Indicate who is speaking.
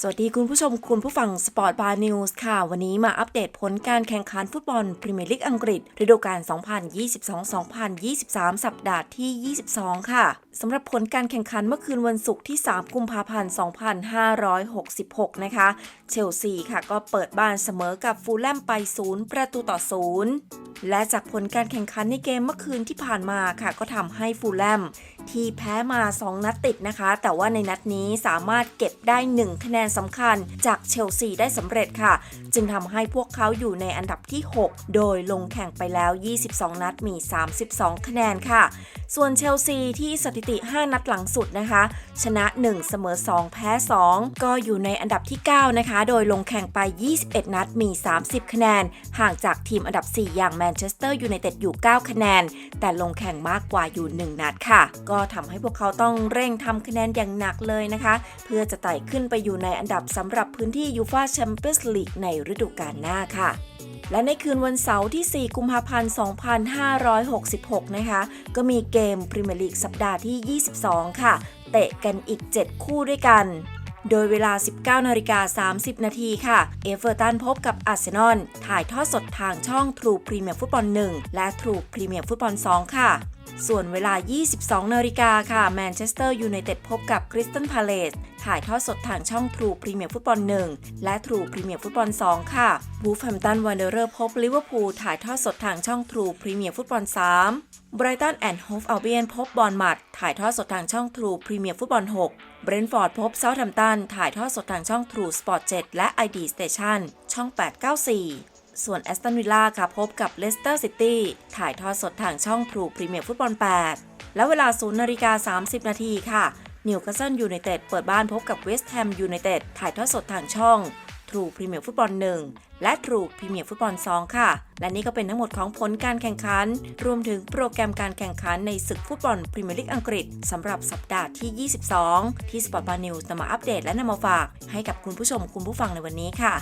Speaker 1: สวัสดีคุณผู้ชมคุณผู้ฟังสปอร์ตบาร์นิวส์ค่ะ วันนี้มาอัปเดตผลการแข่งขันฟุตบอลพรีเมียร์ลีกอังกฤษฤดูกาล 2022-2023 สัปดาห์ที่ 22 ค่ะสำหรับผลการแข่งขันเมื่อคืนวันศุกร์ที่ 3 กุมภาพันธ์ 2566 นะคะ เชลซีค่ะก็เปิดบ้านเสมอกับฟูลแลมไป 0 ประตูต่อ 0 และจากผลการแข่งขันในเกมเมื่อคืนที่ผ่านมาค่ะ ก็ทำให้ฟูลแลมที่แพ้มา 2 นัดติดนะคะ แต่ว่าในนัดนี้สามารถเก็บได้ 1 คะแนนสำคัญจากเชลซีได้สำเร็จค่ะ จึงทำให้พวกเขาอยู่ในอันดับที่ 6 โดยลงแข่งไปแล้ว 22 นัดมี 32 คะแนนค่ะ ส่วนเชลซีที่สถิติ 5 นัดหลังสุดนะคะ ชนะ 1 เสมอ 2 แพ้ 2 ก็อยู่ในอันดับที่ 9 นะคะ โดยลงแข่งไป 21 นัดมี 30 คะแนน ห่างจากทีมอันดับ 4 อย่างแมนเชสเตอร์ยูไนเต็ดอยู่ 9 คะแนน แต่ลงแข่งมากกว่าอยู่ 1 นัดค่ะ ก็ทำให้พวกเขาต้องเร่งทำคะแนนอย่างหนักเลยนะคะ เพื่อจะไต่ขึ้นไปอยู่ในอันดับสำหรับพื้นที่ยูฟาแชมเปี้ยนส์ลีกในฤดูกาลหน้าค่ะและในคืนวันเสาร์ที่ 4 กุมภาพันธ์ 2566 นะคะ ก็มีเกมพรีเมียร์ลีกสัปดาห์ที่ 22 ค่ะ เตะกันอีก 7 คู่ด้วยกัน โดยเวลา 19นาฬิกา30 นาทีค่ะ เอเวอร์ตันพบกับอาร์เซนอล ถ่ายทอดสดทางช่อง True Premier Football 1 และ True Premier Football 2 ค่ะ ส่วนเวลา 22 นาฬิกาค่ะแมนเชสเตอร์ยูไนเต็ดพบกับคริสตันพาเลสถ่ายทอดสดทางช่อง True Premier Football 1และ True Premier Football 2ค่ะวูฟแฮมตันวันเดอร์พบลิเวอร์พูลถ่ายทอดสดทางช่อง True Premier Football 3 b r i g h t o n and Hove Albion พบบอลมัดถ่ายทอดสดทางช่อง True Premier Football 6 b r e n t f o r d พบเซาท์แฮมตันถ่ายทอดสดทางช่อง True Sport 7และ ID Station ช่อง 894 ส่วนแอสตันวิลล่าค่ะพบกับเลสเตอร์ซิตี้ถ่ายทอดสดทางช่อง True Premier Football 8และเวลา 0นาฬิกา 30 นาทีค่ะนิวคาสเซิลยูไนเต็ดเปิดบ้านพบกับเวสต์แฮมยูไนเต็ดถ่ายทอดสดทางช่อง True Premier Football 1และ True Premier Football 2ค่ะ และนี่ก็เป็นทั้งหมดของผลการแข่งขัน รวมถึงโปรแกรมการแข่งขันในศึกฟุตบอลพรีเมียร์ลีกอังกฤษสำหรับสัปดาห์ที่ 22 ที่ Sport Bar News นำมาอัปเดตและนำมาฝากให้กับคุณผู้ชมคุณผู้ฟังในวันนี้ค่ะ